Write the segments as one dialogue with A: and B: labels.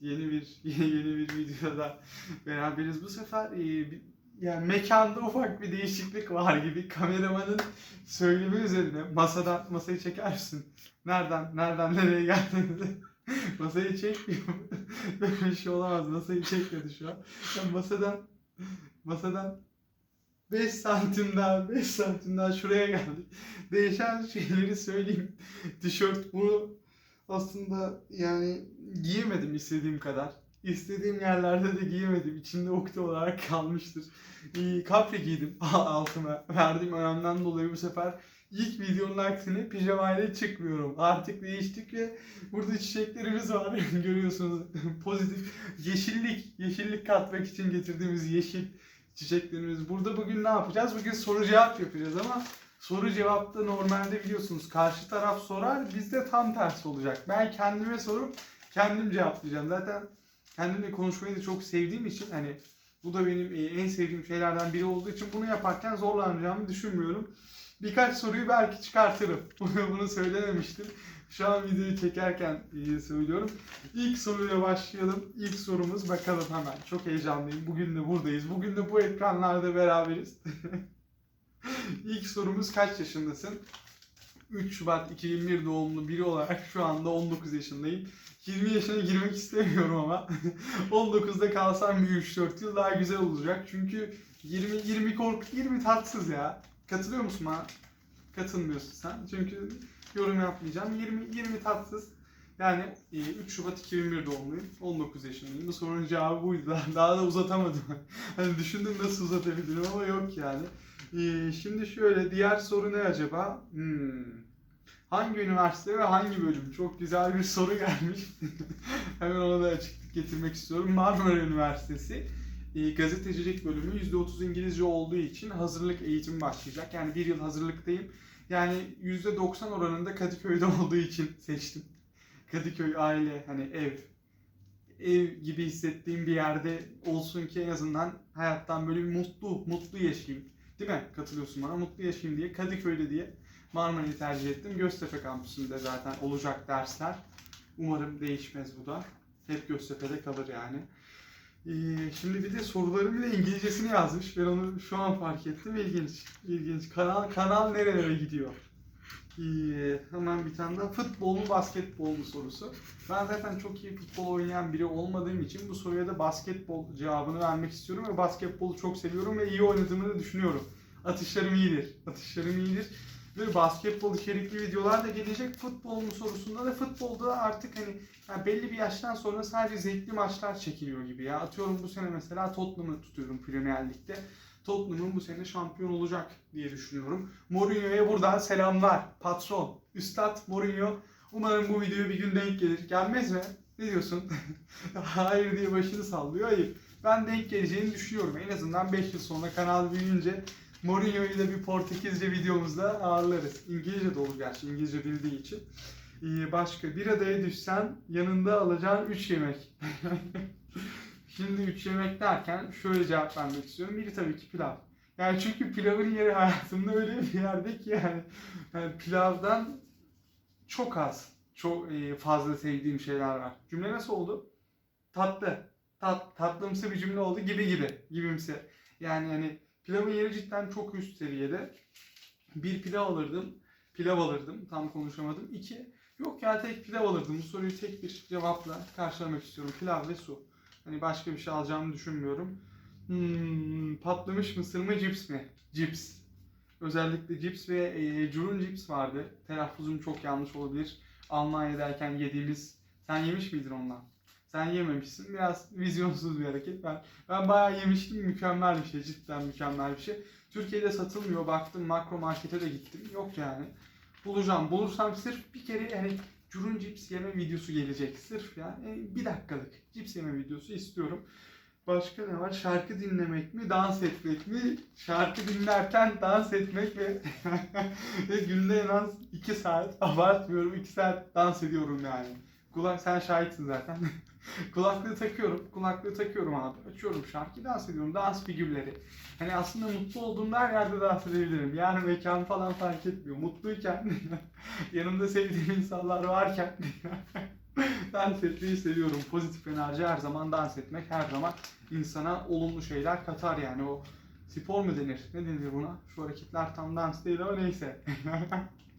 A: Yeni bir yeni bir videoda beraberiz. Bu sefer e, bir- yani mekanda ufak bir değişiklik var gibi. Kameramanın söylemi üzerine masadan masayı çeker misin? Nereden nereden nereye geldiğinizi masayı çekmiyor. Böyle bir şey olamaz. Masayı çekmedi şu an. Yani masadan masadan 5 santim daha 5 santim daha şuraya geldik. Değişen şeyleri söyleyeyim. Tişört bunu aslında yani giyemedim istediğim kadar. İstediğim yerlerde de giyemedim. İçimde ukde olarak kalmıştır. Kapri giydim altıma. Verdiğim önemden dolayı bu sefer ilk videonun aksine pijamayla çıkmıyorum. Artık değiştik ve burada çiçeklerimiz var. Görüyorsunuz pozitif yeşillik, yeşillik katmak için getirdiğimiz yeşil çiçeklerimiz. Burada bugün ne yapacağız? Bugün soru cevap yapacağız ama soru cevapta normalde biliyorsunuz karşı taraf sorar bizde tam tersi olacak. Ben kendime sorup kendim cevaplayacağım. Zaten kendimle konuşmayı da çok sevdiğim için hani bu da benim e, en sevdiğim şeylerden biri olduğu için bunu yaparken zorlanacağımı düşünmüyorum. Birkaç soruyu belki çıkartırım. Bunu söylememiştim. Şu an videoyu çekerken e, söylüyorum. İlk soruyla başlayalım. İlk sorumuz bakalım hemen. Çok heyecanlıyım. Bugün de buradayız. Bugün de bu ekranlarda beraberiz. İlk sorumuz kaç yaşındasın? 3 Şubat 2001 doğumlu biri olarak şu anda 19 yaşındayım. 20 yaşına girmek istemiyorum ama 19'da kalsam bir 3-4 yıl daha güzel olacak. Çünkü 20 20 korku 20 tatsız ya. Katılıyor musun bana? Katılmıyorsun sen. Çünkü yorum yapmayacağım. 20 20 tatsız. Yani e, 3 Şubat 2001 doğumluyum. 19 yaşındayım. Bu sorunun cevabı buydu. Daha da uzatamadım. hani düşündüm nasıl uzatabilirim ama yok yani. Ee, şimdi şöyle diğer soru ne acaba? Hmm. Hangi üniversite ve hangi bölüm? Çok güzel bir soru gelmiş. Hemen ona da açıklık getirmek istiyorum. Marmara Üniversitesi e, gazetecilik bölümü %30 İngilizce olduğu için hazırlık eğitimi başlayacak. Yani bir yıl hazırlıktayım. Yani %90 oranında Kadıköy'de olduğu için seçtim. Kadıköy aile hani ev ev gibi hissettiğim bir yerde olsun ki en azından hayattan böyle mutlu mutlu yaşayayım. Değil mi? Katılıyorsun bana. Mutlu yaşayayım diye Kadıköy'de diye Marmara'yı tercih ettim. Göztepe kampüsünde zaten olacak dersler. Umarım değişmez bu da. Hep Göztepe'de kalır yani. Ee, şimdi bir de soruların bir de İngilizcesini yazmış. Ben onu şu an fark ettim. İlginç. İlginç. Kanal, kanal nerelere gidiyor? Ee, hemen bir tane daha. Futbol mu basketbol mu sorusu. Ben zaten çok iyi futbol oynayan biri olmadığım için bu soruya da basketbol cevabını vermek istiyorum ve basketbolu çok seviyorum ve iyi oynadığımı da düşünüyorum. Atışlarım iyidir. Atışlarım iyidir. Ve basketbol içerikli videolar da gelecek. Futbol mu sorusunda da futbolda artık hani yani belli bir yaştan sonra sadece zevkli maçlar çekiliyor gibi ya. Atıyorum bu sene mesela Tottenham'ı tutuyorum Premier Lig'de. Tottenham'ın bu sene şampiyon olacak diye düşünüyorum. Mourinho'ya buradan selamlar. Patron, Üstad Mourinho. Umarım bu video bir gün denk gelir. Gelmez mi? Ne diyorsun? Hayır diye başını sallıyor. Hayır. Ben denk geleceğini düşünüyorum. En azından 5 yıl sonra kanal büyüyünce Mourinho'yu da bir Portekizce videomuzda ağırlarız. İngilizce de olur gerçi. İngilizce bildiği için. Ee, başka bir adaya düşsen yanında alacağın 3 yemek. Şimdi 3 yemek derken şöyle cevap vermek istiyorum. Biri tabii ki pilav. Yani çünkü pilavın yeri hayatımda öyle bir yerde ki yani, yani pilavdan çok az, çok e, fazla sevdiğim şeyler var. Cümle nasıl oldu? Tatlı. Tat, tatlımsı bir cümle oldu gibi gibi. Gibimsi. Yani hani pilavın yeri cidden çok üst seviyede. Bir pilav alırdım. Pilav alırdım. Tam konuşamadım. İki, yok ya tek pilav alırdım. Bu soruyu tek bir cevapla karşılamak istiyorum. Pilav ve su. Hani başka bir şey alacağımı düşünmüyorum. Hmm, patlamış mısır mı cips mi? Cips. Özellikle cips ve e, curun cips vardı. Telaffuzum çok yanlış olabilir. Almanya'dayken yediğimiz. Sen yemiş miydin ondan? Sen yememişsin. Biraz vizyonsuz bir hareket. Ben ben bayağı yemiştim. Mükemmel bir şey. Cidden mükemmel bir şey. Türkiye'de satılmıyor. Baktım makro markete de gittim. Yok yani. Bulacağım. Bulursam sırf bir kere hani curun cips yeme videosu gelecek. Sırf yani e, bir dakikalık cips yeme videosu istiyorum. Başka ne var? Şarkı dinlemek mi, dans etmek mi? Şarkı dinlerken dans etmek ve, ve günde en az 2 saat, abartmıyorum 2 saat dans ediyorum yani. Kulak sen şahitsin zaten. kulaklığı takıyorum, kulaklığı takıyorum abi. Açıyorum şarkı dans ediyorum, dans figürleri. Hani aslında mutlu olduğum her yerde dans edebilirim. Yani mekan falan fark etmiyor. Mutluyken, yanımda sevdiğim insanlar varken dans etmeyi seviyorum. Pozitif enerji her zaman dans etmek her zaman insana olumlu şeyler katar yani o spor mu denir? Ne denir buna? Şu hareketler tam dans değil ama neyse.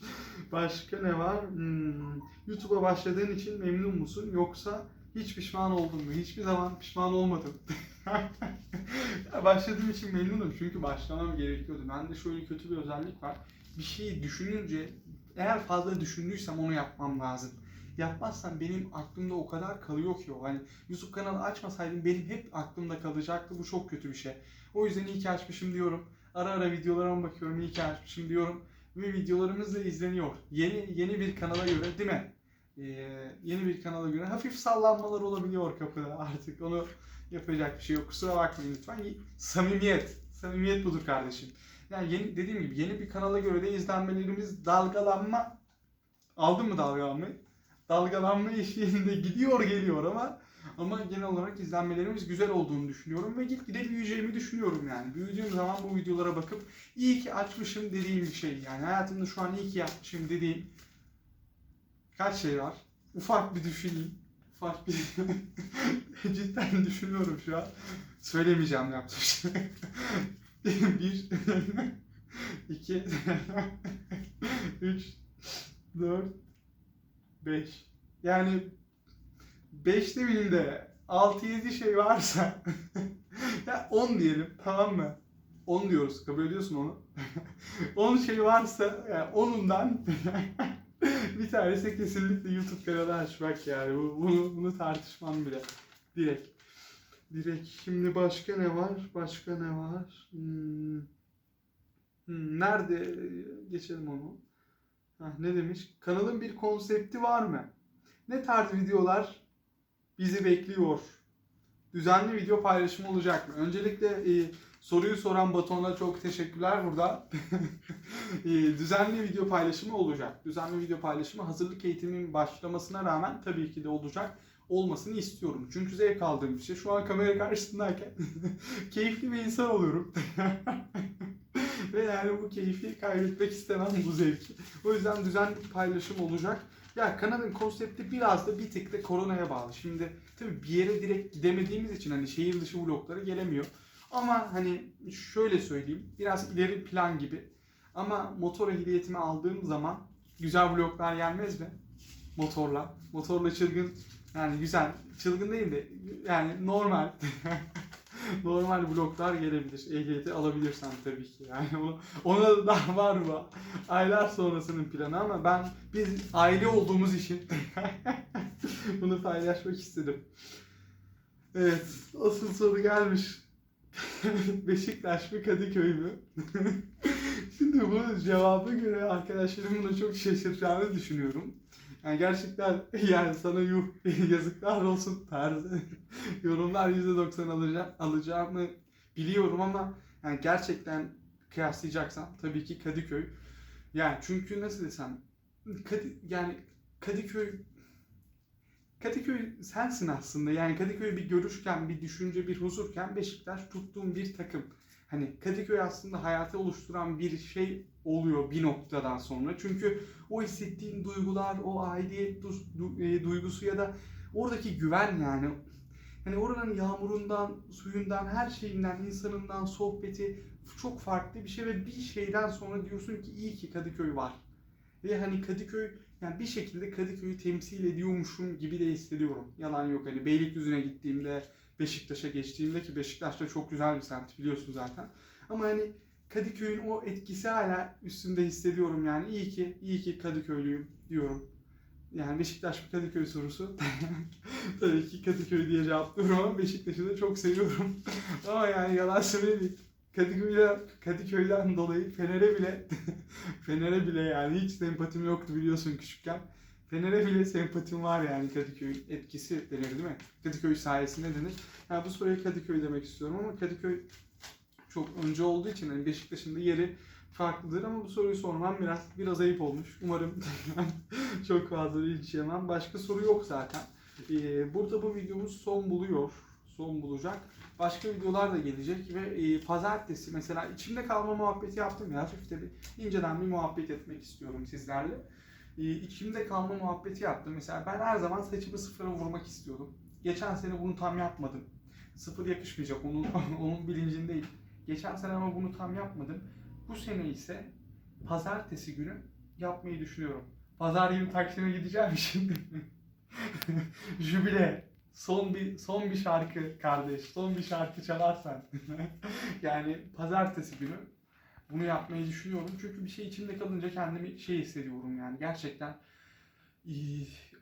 A: Başka ne var? Hmm, YouTube'a başladığın için memnun musun? Yoksa hiç pişman oldun mu? Hiçbir zaman pişman olmadım. Başladığım için memnunum çünkü başlamam gerekiyordu. Bende şöyle kötü bir özellik var. Bir şeyi düşününce eğer fazla düşündüysem onu yapmam lazım. Yapmazsam benim aklımda o kadar kalıyor ki o. Hani YouTube kanalı açmasaydım benim hep aklımda kalacaktı. Bu çok kötü bir şey. O yüzden iyi ki açmışım diyorum. Ara ara videolarıma bakıyorum. iyi ki açmışım diyorum. Ve videolarımız da izleniyor. Yeni yeni bir kanala göre değil mi? Ee, yeni bir kanala göre hafif sallanmalar olabiliyor kapıda artık. Onu yapacak bir şey yok. Kusura bakmayın lütfen. Samimiyet. Samimiyet budur kardeşim. Yani yeni, dediğim gibi yeni bir kanala göre de izlenmelerimiz dalgalanma aldın mı dalgalanmayı? Dalgalanma eşiğinde gidiyor geliyor ama ama genel olarak izlenmelerimiz güzel olduğunu düşünüyorum ve gitgide büyüyeceğimi düşünüyorum yani. Büyüdüğüm zaman bu videolara bakıp iyi ki açmışım dediğim bir şey yani. Hayatımda şu an iyi ki yapmışım dediğim kaç şey var? Ufak bir düşüneyim. Ufak bir cidden düşünüyorum şu an. Söylemeyeceğim yaptığım şey. bir, iki, üç, dört, beş. Yani beş demeyeyim de altı yedi şey varsa ya on diyelim tamam mı? 10 diyoruz. Kabul ediyorsun onu. 10 şey varsa yani onundan bir tanesi kesinlikle YouTube kanalı açmak yani. Bu, bunu, bunu tartışmam bile. Direkt. Direkt. Şimdi başka ne var? Başka ne var? Hmm. Hmm, Nerede? Geçelim onu. Hah, ne demiş? Kanalın bir konsepti var mı? Ne tarz videolar bizi bekliyor? Düzenli video paylaşımı olacak mı? Öncelikle e, soruyu soran Baton'a çok teşekkürler burada. E, düzenli video paylaşımı olacak. Düzenli video paylaşımı hazırlık eğitimin başlamasına rağmen tabii ki de olacak. Olmasını istiyorum. Çünkü zevk aldığım bir şey. Şu an kamera karşısındayken keyifli bir insan oluyorum. Ve yani bu keyfi kaybetmek istemem bu zevki. O yüzden düzenli paylaşım olacak. Ya kanalın konsepti biraz da bir tık da koronaya bağlı. Şimdi tabii bir yere direkt gidemediğimiz için hani şehir dışı vlogları gelemiyor. Ama hani şöyle söyleyeyim biraz ileri plan gibi. Ama motor ehliyetimi aldığım zaman güzel vloglar gelmez mi? Motorla. Motorla çılgın yani güzel. Çılgın değil de yani normal. normal vloglar gelebilir. Ehliyeti alabilirsem tabii ki. Yani onu, ona da var mı? Aylar sonrasının planı ama ben biz aile olduğumuz için bunu paylaşmak istedim. Evet, asıl soru gelmiş. Beşiktaş mı Kadıköy mü? Şimdi bunun cevabı göre arkadaşlarım bunu çok şaşıracağını düşünüyorum. Yani gerçekten yani sana yuh yazıklar olsun tarzı yorumlar %90 alacağım, alacağımı biliyorum ama yani gerçekten kıyaslayacaksam tabii ki Kadıköy. Yani çünkü nasıl desem Kadı, yani Kadıköy Kadıköy sensin aslında. Yani Kadıköy bir görüşken, bir düşünce, bir huzurken Beşiktaş tuttuğum bir takım. Hani Kadıköy aslında hayatı oluşturan bir şey oluyor bir noktadan sonra. Çünkü o hissettiğin duygular, o aidiyet du- du- e, duygusu ya da oradaki güven yani. Hani oranın yağmurundan, suyundan, her şeyinden, insanından, sohbeti çok farklı bir şey ve bir şeyden sonra diyorsun ki iyi ki Kadıköy var. Ve hani Kadıköy yani bir şekilde Kadıköy'ü temsil ediyormuşum gibi de hissediyorum. Yalan yok hani Beylikdüzü'ne gittiğimde, Beşiktaş'a geçtiğimde ki Beşiktaş da çok güzel bir semt biliyorsun zaten. Ama hani Kadıköy'ün o etkisi hala üstünde hissediyorum yani. İyi ki, iyi ki Kadıköylüyüm diyorum. Yani Beşiktaş mı Kadıköy sorusu. Tabii ki Kadıköy diye cevaplıyorum ama Beşiktaş'ı da çok seviyorum. ama yani yalan söylemeyeyim. Kadıköy'den, Kadıköy'den dolayı Fener'e bile Fener'e bile yani hiç sempatim yoktu biliyorsun küçükken. Fener'e bile sempatim var yani Kadıköy'ün etkisi denir değil mi? Kadıköy sayesinde denir. Yani bu soruya Kadıköy demek istiyorum ama Kadıköy çok önce olduğu için hani Beşiktaş'ın da yeri farklıdır ama bu soruyu sormam biraz biraz ayıp olmuş. Umarım çok fazla linç yemem. Başka soru yok zaten. Ee, burada bu videomuz son buluyor. Son bulacak. Başka videolar da gelecek ve e, pazartesi mesela içimde kalma muhabbeti yaptım ya hafif de bir inceden bir muhabbet etmek istiyorum sizlerle. E, içimde kalma muhabbeti yaptım. Mesela ben her zaman saçımı sıfıra vurmak istiyordum. Geçen sene bunu tam yapmadım. Sıfır yakışmayacak onun onun bilincindeyim. Geçen sene ama bunu tam yapmadım. Bu sene ise pazartesi günü yapmayı düşünüyorum. Pazar günü Taksim'e gideceğim şimdi. Jübile. Son bir son bir şarkı kardeş. Son bir şarkı çalarsan. yani pazartesi günü bunu yapmayı düşünüyorum. Çünkü bir şey içimde kalınca kendimi şey hissediyorum yani. Gerçekten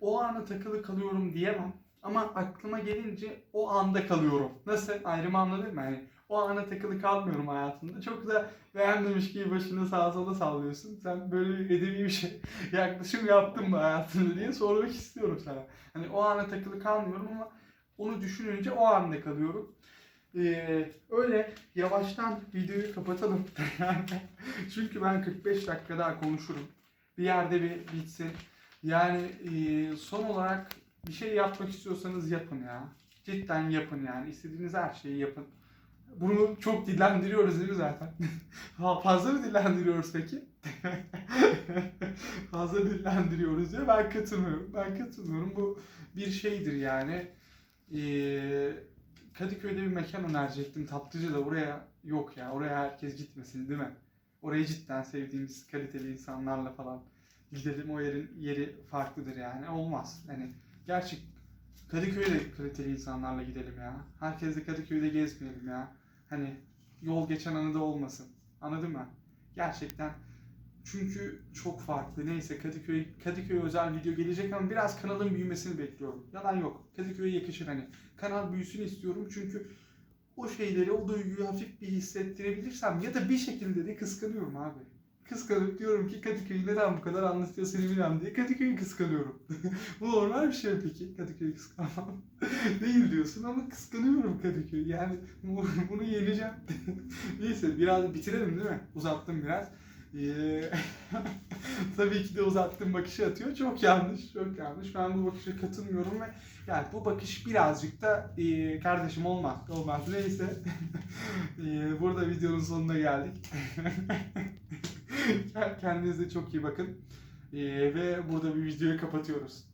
A: o ana takılı kalıyorum diyemem. Ama aklıma gelince o anda kalıyorum. Nasıl? Ayrımı anladın mı? Yani o ana takılı kalmıyorum hayatımda. Çok da beğenmemiş gibi başını sağa sola sallıyorsun. Sen böyle edebi bir şey yaklaşım yaptın mı hayatında diye sormak istiyorum sana. Hani o ana takılı kalmıyorum ama onu düşününce o anda kalıyorum. Ee, öyle yavaştan videoyu kapatalım. Çünkü ben 45 dakika daha konuşurum. Bir yerde bir bitsin. Yani e, son olarak bir şey yapmak istiyorsanız yapın ya. Cidden yapın yani. İstediğiniz her şeyi yapın. Bunu çok dillendiriyoruz değil mi zaten? Fazla mı dillendiriyoruz peki? Fazla dillendiriyoruz diye ben katılmıyorum. Ben katılmıyorum. Bu bir şeydir yani. Ee, Kadıköy'de bir mekan önerecektim. Tatlıcı da oraya yok ya. Oraya herkes gitmesin değil mi? Orayı cidden sevdiğimiz kaliteli insanlarla falan gidelim. O yerin yeri farklıdır yani. Olmaz. Hani gerçek Kadıköy'e de kaliteli insanlarla gidelim ya. Herkes de Kadıköy'de gezmeyelim ya. Hani yol geçen anıda olmasın. Anladın mı? Gerçekten çünkü çok farklı. Neyse Kadıköy Kadıköy özel video gelecek ama biraz kanalın büyümesini bekliyorum. Yalan yok. Kadıköy'e yakışır hani. Kanal büyüsün istiyorum çünkü o şeyleri, o duyguyu hafif bir hissettirebilirsem ya da bir şekilde de kıskanıyorum abi. Kıskanıp diyorum ki Kadıköy'ü neden bu kadar anlatıyorsun bilmem diye Kadıköy'ü kıskanıyorum. bu normal bir şey peki Kadıköy'ü kıskanmam? Değil diyorsun ama kıskanıyorum Kadıköy'ü. Yani bu- bunu yeneceğim. Neyse biraz bitirelim değil mi? Uzattım biraz. Ee, Tabii ki de uzattığım bakışı atıyor. Çok yanlış, çok yanlış. Ben bu bakışa katılmıyorum ve yani bu bakış birazcık da e, kardeşim olmaz, olmaz. Neyse. E, burada videonun sonuna geldik. Kendinize çok iyi bakın. E, ve burada bir videoyu kapatıyoruz.